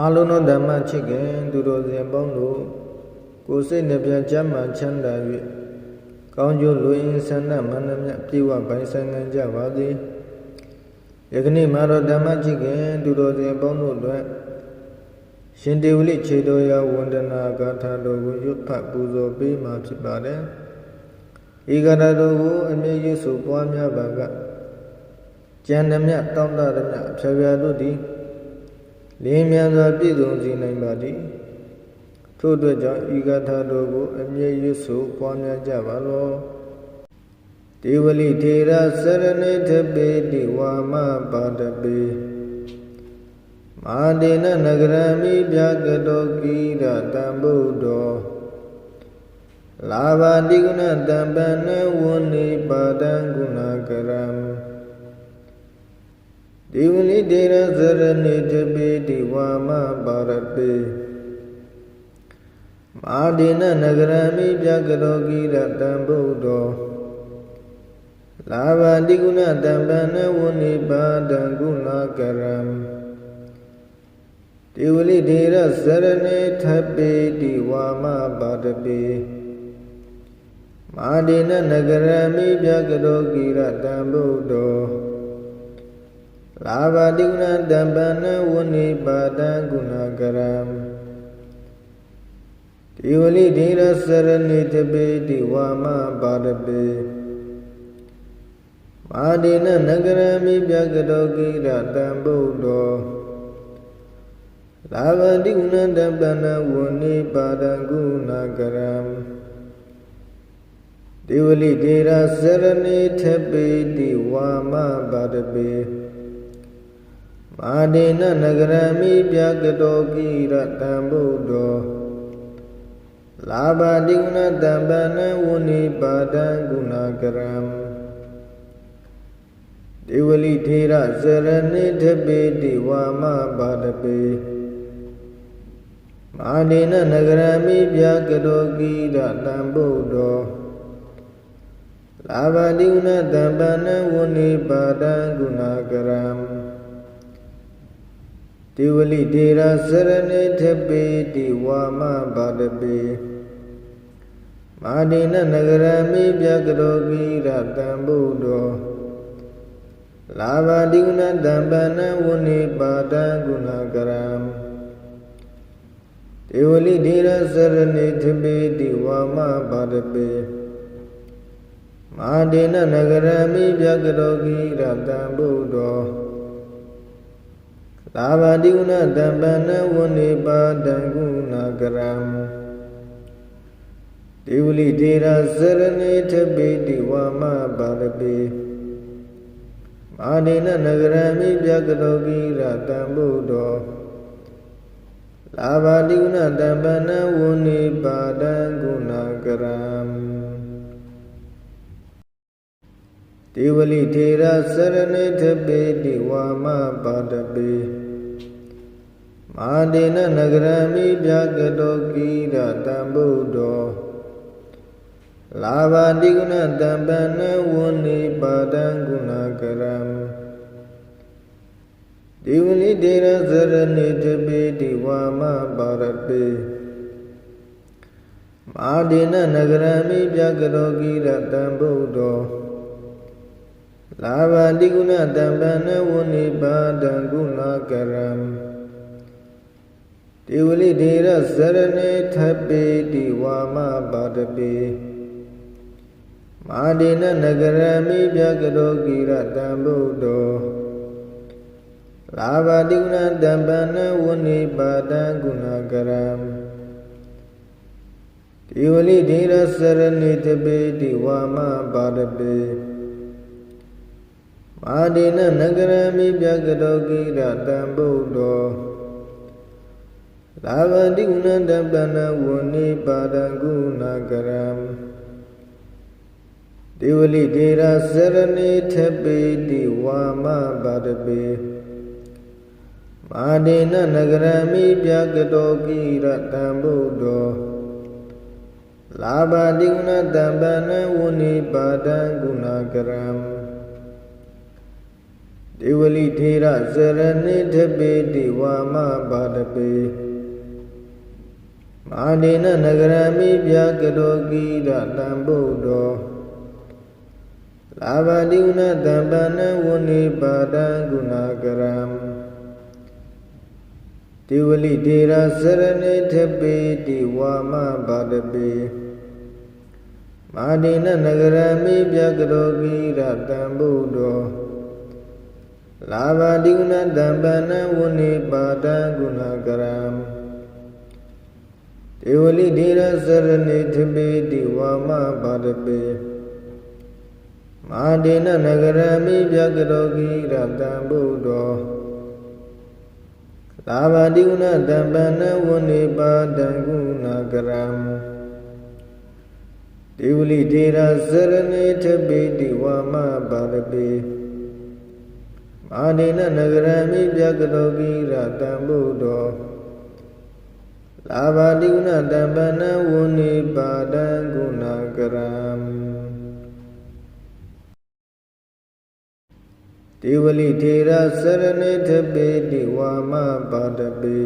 အလုံးသောဓမ္မချစ်ခင်သူတော်စင်ပေါင်းတို့ကိုယ်စိတ်နှပြချမ်းမှချမ်းသာ၍ကောင်းကျိုးလူရင်းဆန္ဒမန္တမြပြေဝပိုင်ဆိုင်နိုင်ကြပါစေယကနေ့မှာတော့ဓမ္မချစ်ခင်သူတော်စင်ပေါင်းတို့အတွက်ရှင်တေဝလိခြေတော်ရာဝန္ဒနာဂါထာတော်ကိုရွတ်ဖတ်ပူဇော်ပေးမှာဖြစ်ပါတယ်ဤဂါထာတော်ကိုအမြဲရွတ်ဆိုပွားများပါကကျန်သည်မြတောင်းတသည်မြဖြာဖြာတို့သည် လင်းမြန်စွာပြည့်စုံစေနိုင်ပါသည်ထို့အတွက်ကြောင့်ဤဂါထာတော်ကို အမြဲရွတ်ဆိုပွားများကြပါလောဒေဝလိထေရစရဏိထပေတိဝါမပါတပေမာဒေနနဂရမိပြကတောကိရတံဗုဒ္ဓောလာဘာတိကုဏတံပနဝန္နိပါဒံကုဏကရံ ဒီဝနိတေရဇရဏိတပိတိဝါမပါရပေမာဒေနနဂရမိပြကရောကိရတံဗုဒ္ဓောလာဘာတိကုဏတံပနဝန္နိပါဒံကုဏကရံဒီဝလိတေရဇရဏိထပိတိဝါမပါရပေမာဒေနနဂရမိပြကရောကိရတံဗုဒ္ဓော လာဘတိကုဏတံပနဝနိပါဒံကုဏကရံဒီဝလိဒေရစရဏိတပေတိဝါမပါရပေမာဒေနနဂရမိပြကတောကိရတံဗုဒ္ဓောလာဘတိကုဏတံပနဝနိပါဒံကုဏကရံဒီဝလိဒေရစရဏိတပေတိဝါမပါရပေ မာဒေနနဂရမိပြကတောကိရတံဗုဒ္ဓောလာဘာတိကုဏတံပနဝနိပါဒံကုဏကရံဒေဝလိထေရဇရဏိထပေတိဝါမပါတပေမာဒေနနဂရမိပြကတောကိရတံဗုဒ္ဓောလာဘာတိကုဏတံပနဝနိပါဒံကုဏကရံ တိဝလိဒေရာစရဏိထပေတိဝါမပါတပေမာဒိနနဂရမိပြကရောကိရတံဗုဒ္ဓောလာဘာတိကုဏတံပနဝနိပါဒံကုဏကရံတိဝလိဒေရာစရဏိထပေတိဝါမပါတပေမာဒိနနဂရမိပြကရောကိရတံဗုဒ္ဓော သာဝတိကုဏတံပနဝနိပါဒံကုဏကရံဒေဝလိဒေရာစရဏိထပိတိဝါမပါရပေမာဒိနနဂရမိပြကတောကိရတံဗုဒ္ဓောလာဘာတိကုဏတံပနဝနိပါဒံကုဏကရံဒေဝလိထေရစရဏိထပေတိဝါမပါတပေ မာဒေနနဂရမိပြကတောကိရတံဗုဒ္ဓောလာဘာတိကုဏတံပနဝနိပါဒံကုဏကရံဒီဝနိတေရဇရဏိတပေတိဝါမပါရပေမာဒေနနဂရမိပြကတောကိရတံဗုဒ္ဓောလာဘာတိကုဏတံပနဝနိပါဒံကုဏကရံ တိဝလိဒေရဇရဏေထပေတိဝါမပါတပေမာဒေနနဂရမိပြကတောကိရတံဗုဒ္ဓောလာဘာတိကုဏတံပနဝနိပါဒံကုဏကရံတိဝလိဒေရဇရဏေထပေတိဝါမပါတပေမာဒေနနဂရမိပြကတောကိရတံဗုဒ္ဓော လာဘတိကုဏတပနဝနိပါဒံကုဏကရံဒေဝလိဒေရာစရဏိထပေတိဝါမပါတပေမာဒေနနဂရမိပြကတောကိရတံဗုဒ္ဓောလာဘတိကုဏတပနဝနိပါဒံကုဏကရံဒေဝလိထေရစရဏိထပေတိဝါမပါတပေ မာဒေနနဂရမိပြကရောကိရတံဗုဒ္ဓောလာဘတိဥနတံပနဝနိပါဒံဂုဏကရံဒေဝလိထေရစရဏိထပေတိဝါမပါတပေမာဒေနနဂရမိပြကရောကိရတံဗုဒ္ဓောလာဘတိကုဏတံပနဝနိပါဒံဂုဏကရံ ဒေဝလိဒေရစရဏိသပေတိဝါမပါတပေမာဒေနနဂရမိပြကရောဂိရတံဗုဒ္ဓောလာဘတိကုဏတံပနဝနိပါဒံဂုဏကရံဒေဝလိဒေရစရဏိသပေတိဝါမပါတပေအာဒိနနဂရမိပြကတောကိရတံဗုဒ္ဓော လာဘာတိကုဏတံပနဝုန်နိပါဒံဂုဏကရံဒေဝလိထေရစရဏိထပေတိဝါမပါတပေ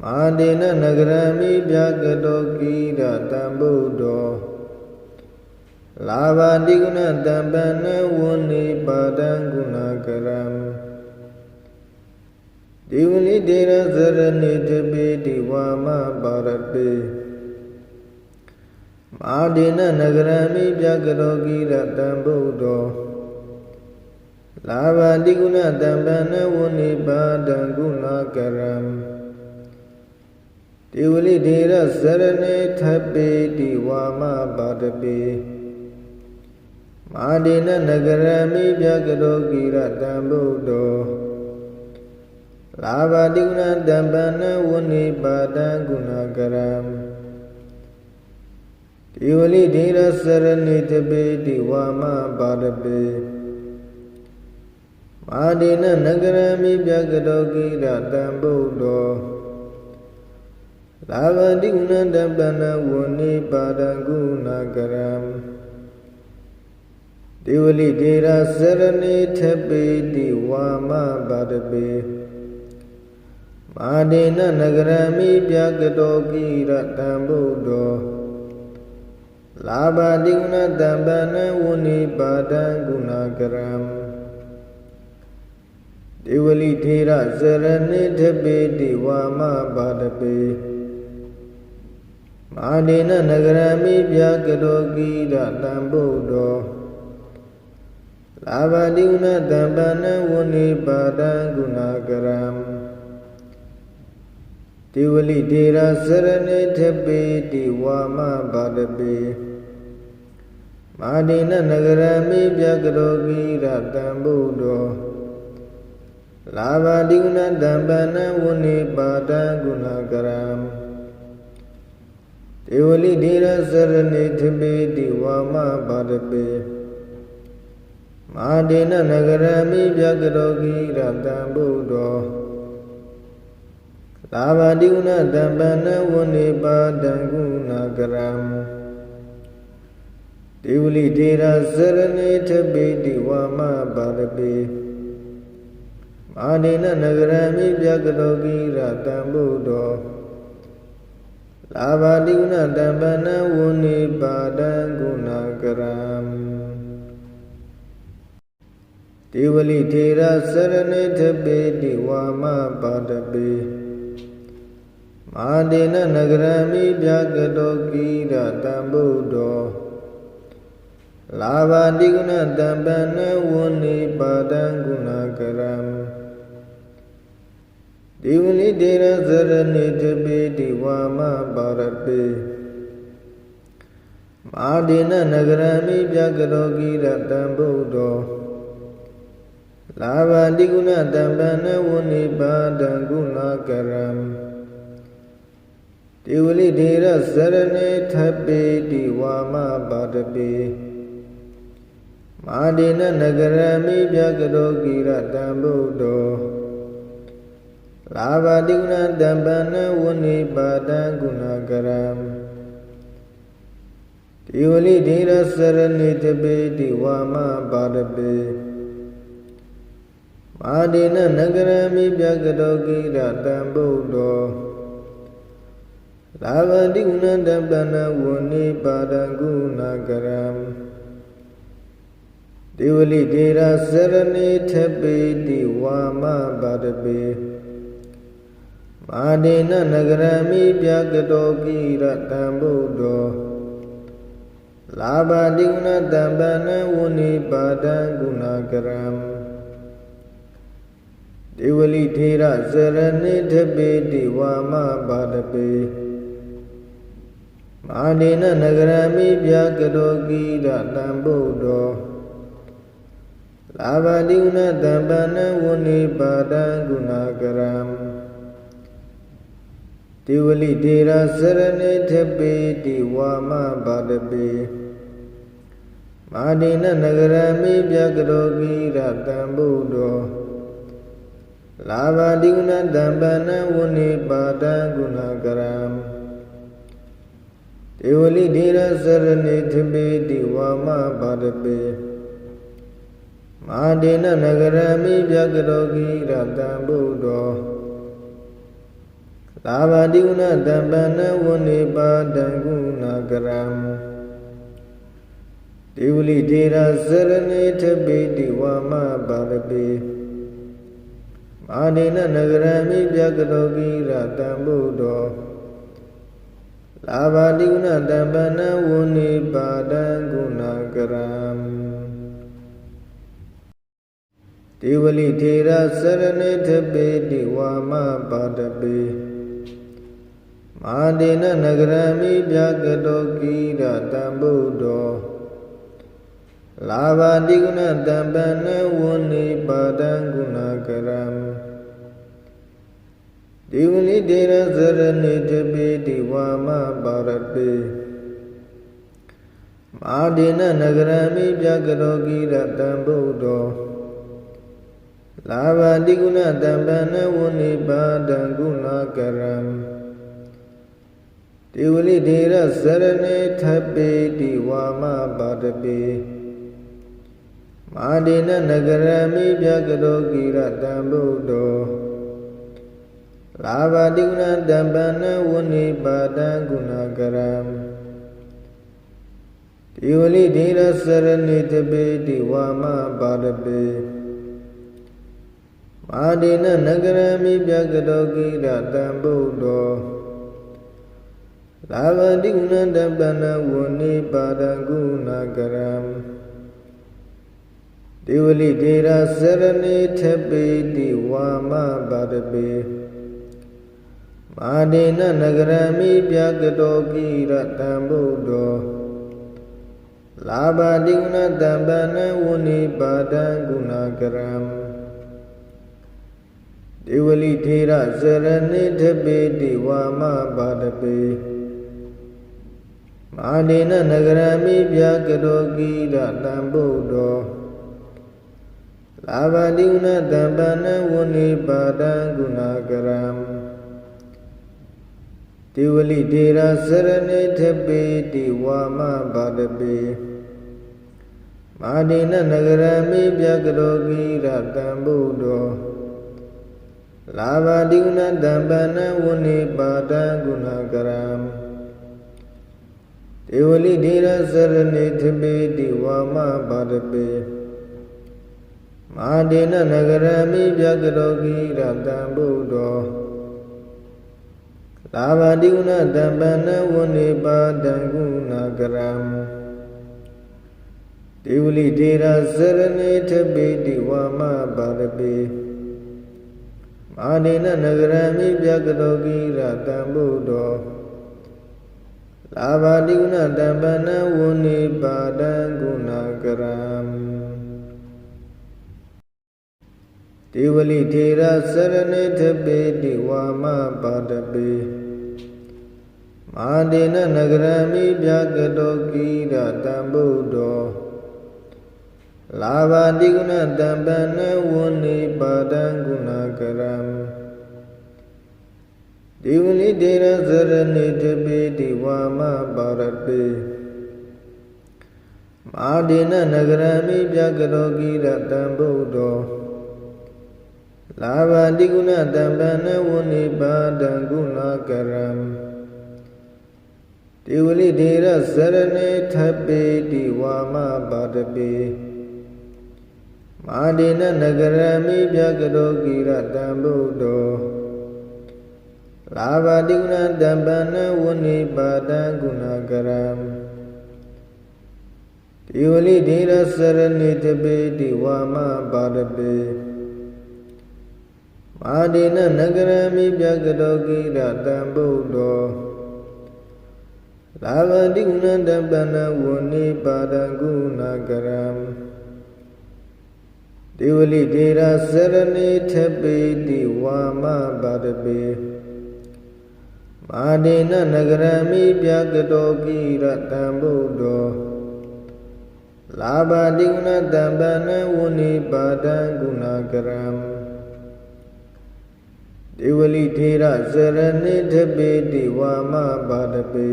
မာဒေနနဂရမိပြကတောကိရတံဗုဒ္ဓောလာဘာတိကုဏတံပနဝုန်နိပါဒံဂုဏကရံ ဒီဝနိတေရဇရဏိတပိတိဝါမပါရပေမာဒေနနဂရမိပြကရောကိရတံဗုဒ္ဓောလာဘာတိကုဏတံပနဝုန်နိပါဒံဂုဏကရံဒီဝလိဒေရဇရဏိထပေတိဝါမပါရပေမာဒေနနဂရမိပြကရောကိရတံဗုဒ္ဓော လာဘတိကုဏတံပနဝနိပါဒံဂုဏကရံဒီဝလိဒေရစရဏိတပေတိဝါမပါရပေမာဒေနနဂရမိပြကရောကိရတံဗုဒ္ဓောလာဘတိကုဏတံပနဝနိပါဒံဂုဏကရံဒေဝလိဒေရစရဏိထပေတိဝါမပါတပေ မာဒေနနဂရမိပြကတောကိရတံဗုဒ္ဓောလာဘတိကုဏတံပနဝုနိပါဒံဂုဏကရံဒေဝလိထေရစရဏိထပေတိဝါမပါတပေမာဒေနနဂရမိပြကတောကိရတံဗုဒ္ဓောလာဘတိဥနတံပနဝနိပါဒံဂုဏကရံ တိဝလိဒေရစရဏိထပေတိဝါမပါတပေမာဒိနနဂရမိပြကရောကိရတံဗုဒ္ဓောလာဘတိဥနတံပနဝနိပါဒံဂုဏကရံတိဝလိဒေရစရဏိထပေတိဝါမပါတပေမာဒေနနဂရမိပြကရောကိရတံဗုဒ္ဓော သာဝတိကုဏတံပနဝနိပါတံကုဏကရံဒေဝလိဒေရစရဏိထပိတိဝါမပါရပေမာဒေနနဂရမိပြကရောကိရတံဗုဒ္ဓောလာဘာတိကုဏတံပနဝနိပါတံကုဏကရံဒေဝလိထေရစရဏိထပေတိဝါမပါတပေ မာဒေနနဂရမိပြကတောကိရတံဗုဒ္ဓောလာဘာတိကုဏတံပနဝနိပါဒံကုဏကရံဒီဝနိတေရစရဏိထပေတိဝါမပါရပေမာဒေနနဂရမိပြကတောကိရတံဗုဒ္ဓောလာဘတိကုဏတံပနဝနိပါဒံကုဏကရံ တိဝလိဒေရစရဏေထပေတိဝါမပါတပေမာဒေနနဂရမိပြကရောကိရတံဗုဒ္ဓောလာဘတိကုဏတံပနဝနိပါဒံကုဏကရံတိဝလိဒေရစရဏေထပေတိဝါမပါတပေမာဒေနနဂရမိပြကတောကိရတံဗုဒ္ဓော လာဗတိကုဏတပနဝနိပါဒံကုဏကရံဒေဝလိဒေရစရဏိထပေတိဝါမပါဒပေမာဒေနနဂရမိပြကတောကိရတံဗုဒ္ဓောလာဘတိကုဏတပနဝနိပါဒံကုဏကရံဒေဝလိထေရဇရဏိထပေတိဝါမပါဒပေ မာနေနနဂရမိပြကတောကိရတံဗုဒ္ဓောလာဘတိဥနတံပနဝနိပါဒံဂုဏကရံဒေဝလိထေရဇရဏိထပေတိဝါမပါဒပေမာနေနနဂရမိပြကတောကိရတံဗုဒ္ဓောလာဘတိကုဏတံပနဝနိပါဒံဂုဏကရံ ဒေဝလိဒေရစရဏိသပေတိဝါမပါဒပေမာဒေနနဂရမိပြကရောဂိရတံဗုဒ္ဓောလာဘတိကုဏတံပနဝနိပါဒံဂုဏကရံဒေဝလိဒေရစရဏိသပေတိဝါမပါဒပေအာနိနနဂရမိပြကတောကိရတံဗုဒ္ဓော လာဘာတိကုဏတံပနဝုန်နိပါဒံကုဏကရံဒေဝလိထေရစရဏိထပေတိဝါမပါဒပေမာဒေနနဂရမိပြကတောကိရတံဗုဒ္ဓောလာဘာတိကုဏတံပနဝုန်နိပါဒံကုဏကရံ ဒီဝနိတေရဇရဏိတပိတိဝါမပါရပေမာဒေနနဂရမိပြကရောကိရတံဗုဒ္ဓောလာဘာတိကုဏတံပနဝုန်နိပါဒံကုဏကရံဒီဝလိဒေရဇရဏိထပေတိဝါမပါရပေမာဒေနနဂရမိပြကရောကိရတံဗုဒ္ဓော လာဘတိကုဏတံပနဝနိပါဒံကုဏကရံဒီဝလိဒေရစရဏိတပေတိဝါမပါဒပေမာဒေနနဂရမိပြကတောကိရတံဗုဒ္ဓောလာဘတိကုဏတံပနဝနိပါဒံကုဏကရံဒီဝလိဒေရစရဏိထပေတိဝါမပါဒပေ မာဒေနနဂရမိပြကတောကိရတံဗုဒ္ဓောလာဘတိကုဏတံပနဝုန်ိပါဒံကုဏကရံဒေဝလိထေရဇရဏိထပေတိဝါမပါဒပေမာဒေနနဂရမိပြကတောကိရတံဗုဒ္ဓောလာဘတိကုဏတံပနဝုန်ိပါဒံကုဏကရံ တိဝလိဒေရစရဏိထပေတိဝါမပါဒပေမာဒေနနဂရမိပြကရောကိရတံဗုဒ္ဓောလာဘတိကုဏတံပနဝုန်ိပါဒံကုဏကရံတေဝလိဒေရစရဏိထပေတိဝါမပါဒပေမာဒေနနဂရမိပြကရောကိရတံဗုဒ္ဓော လာဘတိကုဏတံပနဝုန်ိပါဒံကုဏကရံဒေဝလိဒေရစရဏိထပေတိဝါမပါရပေမာနေနနဂရမိပြကတောကိရတံဗုဒ္ဓောလာဘတိကုဏတံပနဝုန်ိပါဒံကုဏကရံဒေဝလိထေရစရဏိထပေတိဝါမပါဒပေ မာဒေနနဂရမိပြကတောကိရတံဗုဒ္ဓောလာဘတိကုဏတံပနဝုန်ိပါဒံကုဏကရံဒီဝနိဒေရဇရဏိတပိတိဝါမပါရပေမာဒေနနဂရမိပြကတောကိရတံဗုဒ္ဓောလာဘာတိကုဏတံပန္နဝနိပါဒံကုဏကရံ တိဝလိဒေရစရဏေထပေတိဝါမပါတပေမာဒေနနဂရမိပြကတောကိရတံဗုဒ္ဓောလာဘာတိကုဏတံပန္နဝနိပါဒံကုဏကရံတိဝလိဒေရစရဏေထပေတိဝါမပါတပေမာဒေနနဂရမိပြကတောကိရတံဗုဒ္ဓော လာဘတိကုဏတပနဝနိပါဒံကုဏကရံဒေဝလိဒေရာစရဏေထပေတိဝါမပါတပေမာဒေနနဂရမိပြကတောကိရတံဗုဒ္ဓောလာဘတိကုဏတပနဝနိပါဒံကုဏကရံဒေဝလိထေရစရဏိထပေတိဝါမပါတပေ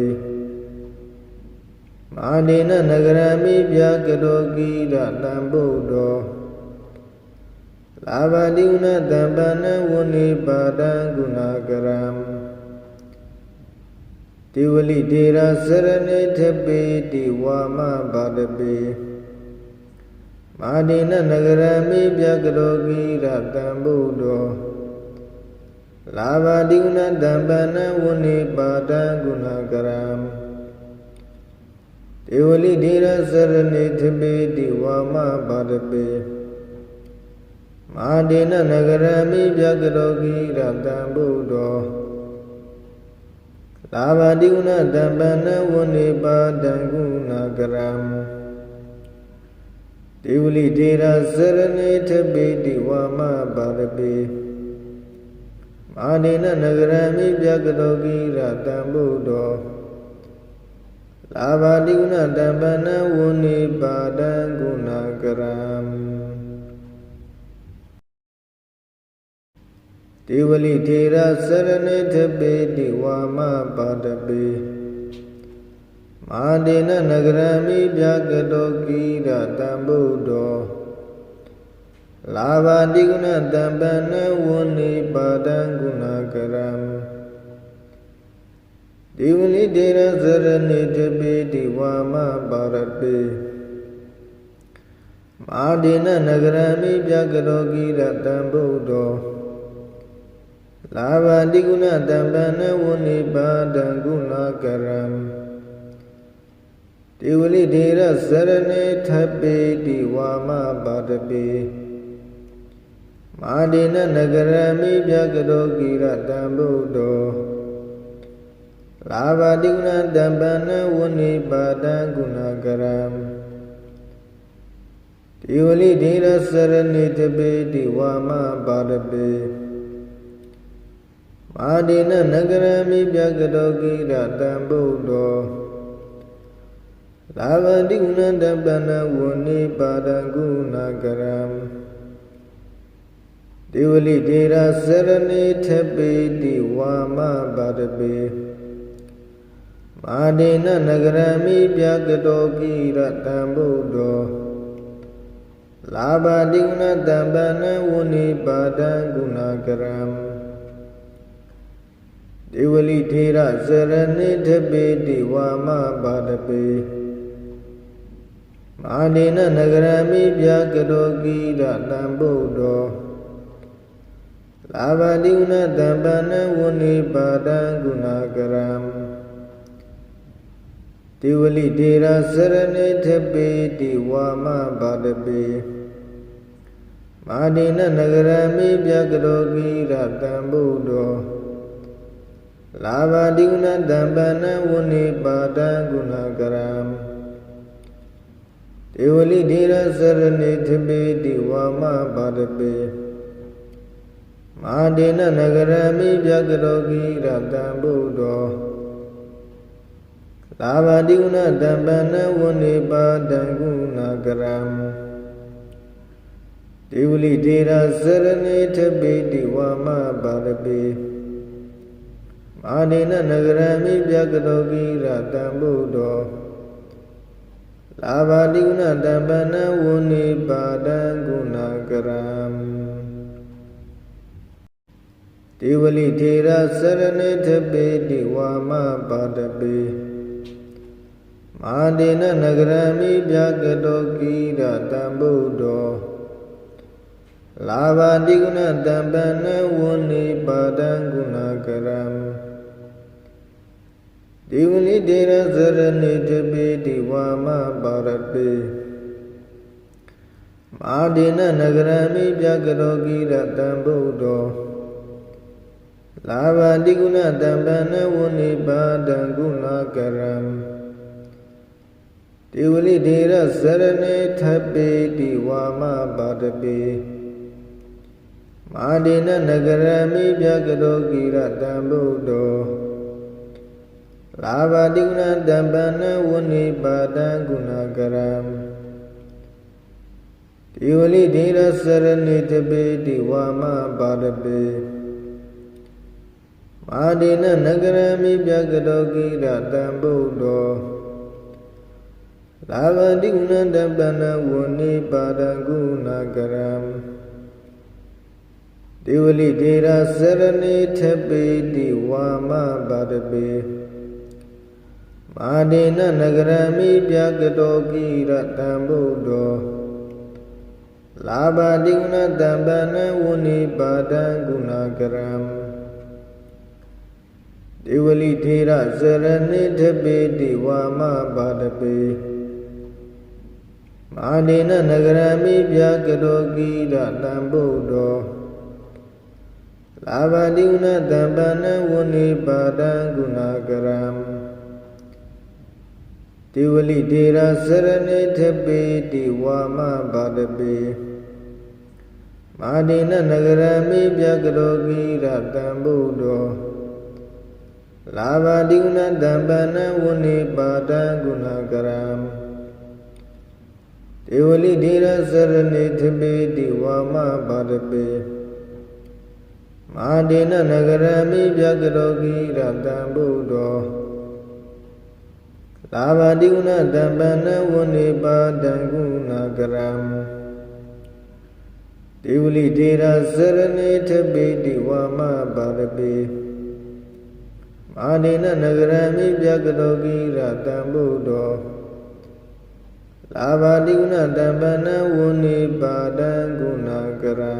မာနေနနဂရမိပြကတောကိရတံဗုဒ္ဓောလာဘတိဥနတံပနဝနိပါဒံကုဏကရံဒေဝလိထေရစရဏိထပေတိဝါမပါတပေမာနေနနဂရမိပြကတောကိရတံဗုဒ္ဓောလာဘာတိကုဏတံပနဝနိပါဒံကုဏကရံ ဒေဝလိဒေရစရဏိသပေတိဝါမပါတပေမာဒေနနဂရမိပြကတောကိရတံဗုဒ္ဓောလာဘာတိကုဏတံပနဝနိပါဒံကုဏကရံဒေဝလိဒေရစရဏိသပေတိဝါမပါတပေမာနေနနဂရမိပြကတောကိရတံဗုဒ္ဓော လာဘာတိကုဏတံပနဝနိပါဒံကုဏကရံဒေဝလိထေရစရဏိထပေတိဝါမပါတပေမာဒေနနဂရမိပြကတောကိရတံဗုဒ္ဓောလာဘာတိကုဏတံပနဝနိပါဒံကုဏကရံ ဒီဝနိတေရဇရဏိတပိတိဝါမပါရပေမာဒေနနဂရမိပြကရောကိရတံဗုဒ္ဓောလာဘာတိကုဏတံပနဝနိပါဒံကုဏကရံဒီဝလိဒေရဇရဏိထပေတိဝါမပါရပေမာဒေနနဂရမိပြကတောကိရတံဗုဒ္ဓော လာဘာတိကုဏတံပနဝနိပါဒံကုဏကရံဒီဝလိဒေရစရဏိတပေတိဝါမပါရပေမာဒေနနဂရမိပြကတောကိရတံဗုဒ္ဓောလာဘာတိကုဏတံပနဝနိပါဒံကုဏကရံဒေဝလိဒေရာစရဏိထပေတိဝါမပါတပေ မာဒေနနဂရမိပြကတောကိရတံဗုဒ္ဓောလာဘာတိကုဏတံပနဝနိပါဒံကုဏကရံဒေဝလိထေရစရဏိထပေတိဝါမပါတပေမာဒေနနဂရမိပြကတောကိရတံဗုဒ္ဓောလာဘတိဥနတံပနဝနိပါဒံကုဏကရံ တိဝလိဒေရာစရဏိထပေတိဝါမပါတပေမာဒိနနဂရမိပြကရောကိရတံဗုဒ္ဓောလာဘတိဥနတံပနဝနိပါဒံကုဏကရံတေဝလိဒေရစရဏိထပေတိဝါမပါတပေမာဒေနနဂရမိပြကရောကိရတံဗုဒ္ဓော လာဘာတိကုဏတံပနဝနိပါဒံကုဏကရံဒေဝလိဒေရာစရဏိထပိတိဝါမပါရပေမာဒေနနဂရမိပြကရောကိရတံဗုဒ္ဓောလာဘာတိကုဏတံပနဝနိပါဒံကုဏကရံဒေဝလိထေရစရဏေထပေတိဝါမပါတပေ မာဒေနနဂရမိပြကတောကိရတံဗုဒ္ဓောလာဘာတိကုဏတံပနဝုန်နိပါဒံကုဏကရံဒီဝလိတေရစရဏိတပိတိဝါမပါရပေမာဒေနနဂရမိပြကတောကိရတံဗုဒ္ဓောလာဘာတိကုဏတံပနဝုန်နိပါဒံကုဏကရံ တိဝလိဒေရစရဏေထပေတိဝါမပါတပေမာဒေနနဂရမိပြကတောကိရတံဗုဒ္ဓောလာဘတိကုဏတံပဏဝနိပါဒံကုဏကရံတိဝလိဒေရစရဏိတပေတိဝါမပါတပေမာဒေနနဂရမိပြကတောကိရတံဗုဒ္ဓော လာဘတိကုဏတံပဏဝနိပါဒံကုဏကရံတိဝလိဒေရစရဏိထပေတိဝါမပါတပေမာဒေနနဂရမိပြကတောကိရတံဗုဒ္ဓောလာဘတိကုဏတံပနဝနိပါဒံကုဏကရံဒေဝလိထေရစရဏိထပေတိဝါမပါတပေ မာဒေနနဂရမိပြကတောကိရတံဗုဒ္ဓောလာဘတိကုဏတံပနဝနိပါဒံကုဏကရံတိဝလိဒေရစရဏိထပေတိဝါမပါတပေမာဒေနနဂရမိပြကရောကိရတံဗုဒ္ဓောလာဘတိကုဏတံပနဝနိပါဒံကုဏကရံ တိဝလိဒေရစရဏိထပေတိဝါမပါတပေမာဒေနနဂရမိပြကရောကိရတံဗုဒ္ဓောသာဝတိကုဏတံပဏဝနိပါဒံကုဏကရံဒေဝလိဒေရစရဏိထပိတိဝါမပါရပေမာဒေနနဂရမိပြကတောကိရတံဗုဒ္ဓော လာဘာတိကုဏတံပဏဝနိပါဒံကုဏကရံ